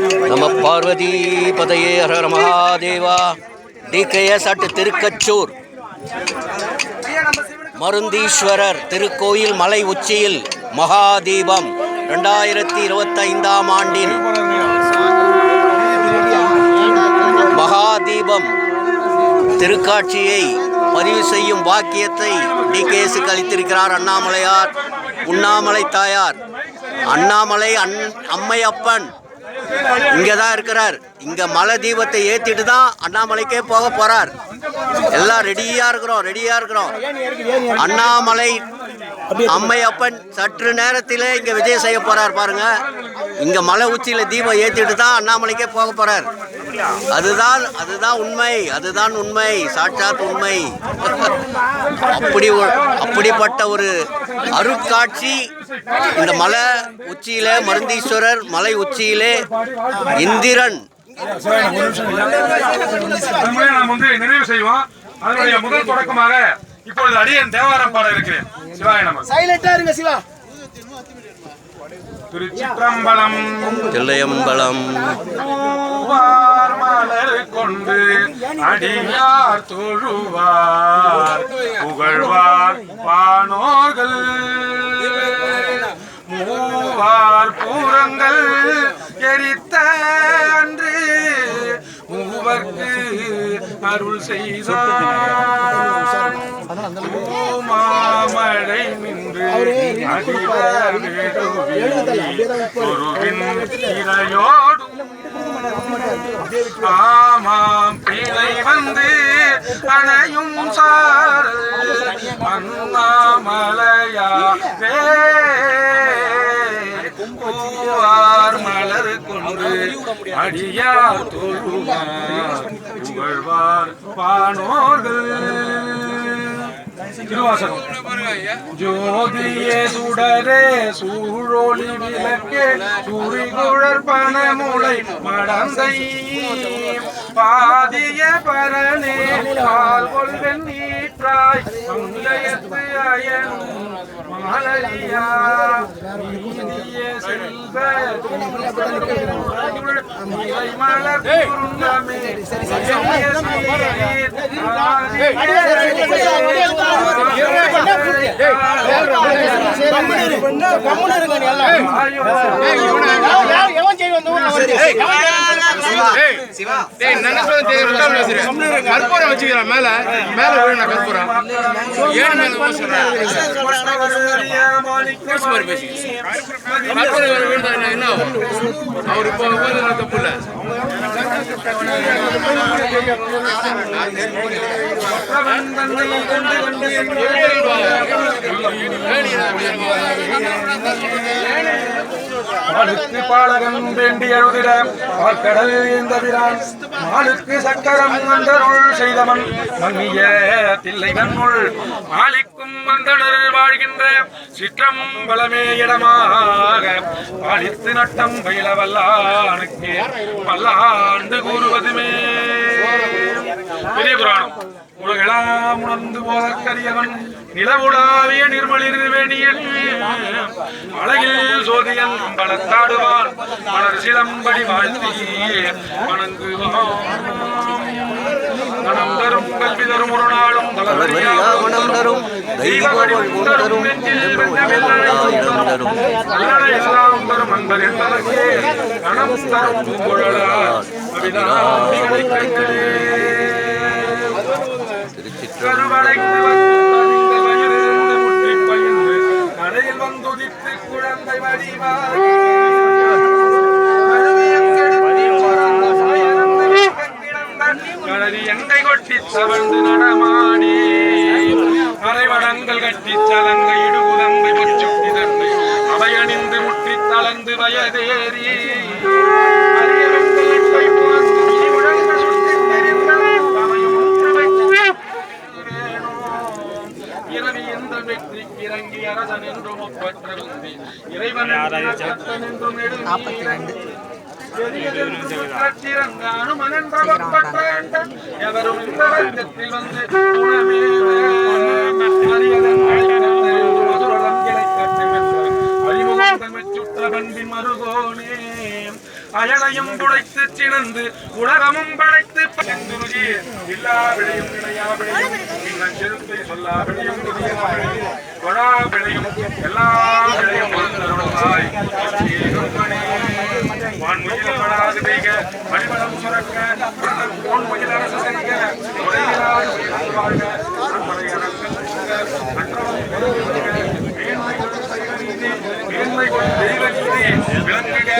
நம பார்வதி பதையே Hara Mahadeva. TKS at Thirukachur. Marundeeswarar திருக்கோயில் மலை உச்சியில் மகாதீபம். ரெண்டாயிரத்தி இருபத்தைந்தாம் ஆண்டின் மகாதீபம். திருக்காட்சியை பதிவு செய்யும் வாக்கியத்தை டிகேஎஸ்க்கு அளித்திருக்கிறார் அண்ணாமலையார் உண்ணாமலை தாயார். அண்ணாமலை அன் அம்மையப்பன். இங்கே தான் இருக்கிறார். இங்கே மலை தீபத்தை ஏற்றிட்டு தான் அண்ணாமலைக்கே போக போகிறார் எல்லாம் ரெடியாக இருக்கிறோம் ரெடியாக இருக்கிறோம். அண்ணாமலை அம்மையப்பன் சற்று நேரத்திலே இங்கே விஜயம் செய்ய போகிறார் பாருங்க. இங்கே மலை உச்சியில் தீபம் ஏற்றிட்டு தான் அண்ணாமலைக்கே போக போகிறார் அதுதான் அதுதான் உண்மை அதுதான் உண்மை சாட்சாத் உண்மை. அப்படி அப்படிப்பட்ட ஒரு அருட்காட்சி. இந்த மலை உச்சியிலே மருந்தீஸ்வரர் மலை உச்சியிலே இந்திரன். அதன்படி நாம் வந்து நிறைவு செய்வோம். அதனுடைய முதல் தொடக்கமாக இப்பொழுது அடியன் தேவாரம் பாட இருக்கிறேன். சிவாய நம. சைலண்டா இருங்க சிவா. திருச்சிற்றம்பலம். தில்லையம்பலம். கொண்டு அடியார் தொழுவார். புகழ்வார் வானோர்கள். மூவார் பூரங்கள் எரித்த அன்று மூவர்க்கு அருள் செய்தார். மாமழை நின்று ஆமாம் பிழை வந்து அணையும் சாரல் அண்ணாமலையா பூவார் மலர் கொண்டு அடியார் தொழுவார் புகழ்வார் பானோர்கள். ஜோதியே சுடரே சூழொளி விளக்கே சுரிகுழற் பனமுளை மடந்தை பாதிய பரணே பால் கொள்வென் நீற்றாய் அயனும் நீதிய செல்வ மலர் நீ எல்லாம் கற்பூரம் வச்சுக்கிறேன். மேல. மேல விழுந்த கற்பூரம் ஏன் மேல கற்பூரம் விழுந்தா என்ன? அவர் இப்போ தப்பு இல்ல மாலுக்கு பாலகன் வேண்டி எழுதிட கடல் ஏந்தவிரான் மாலுக்கு சக்கரம் மந்தருள் செய்தவன் மன்னிய தில்லை நன்னுள் மாலிக்கும் மந்தனர் வாழ்கின்ற சிற்றம் பலமே இடமாக. பாலித்து நட்டம் பயில வல்லானுக்கு பல்லாண்டு கூறுவதுமே. பெரிய புராணம் உலகெல்லாம் உணர்ந்து போதற்கரியவன் நிலவுடாவிய நிர்மலிர் வேணியன் அழகில் சோதியன் பலத்தாடுவான். மலர் சிலம்படி வாழ்த்தி வணங்குவான். மனம் தரும் கல்வி தரும் ஒரு நாளும் மனம் தரும் தரும் எல்லாம் அன்பர் என்பதற்கே கணம் தரும் கரையில் வந்துதித்து குழந்தை வடிவார் அயனையும் புடைத்து சினந்து உலகமும் படைத்து செந்துருகி எல்லா விளையும் விளையா விளையும் நீங்கள் செருப்பை சொல்லா விளையும் புதிய விளையும் எல்லா விளையும் வான்முகில் படாது பெய்க வழிபடம் சுரக்க. பொன்முகில் அரசு வாழ்க. அரசு மேன்மை கொண்டு தெய்வ நீதி விளங்குக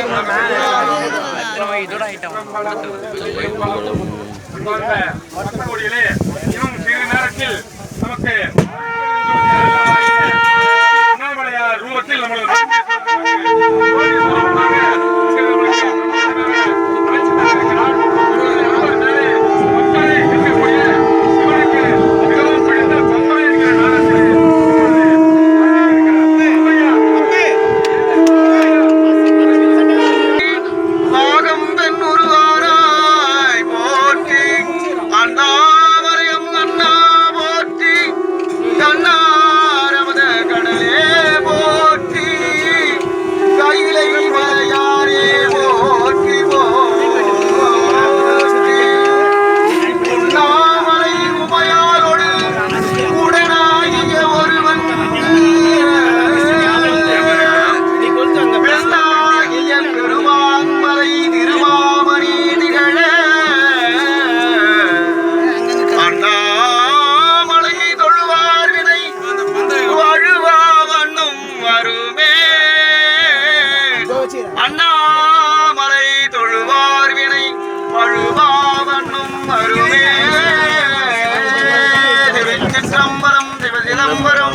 lang parang...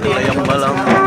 Sayang pa.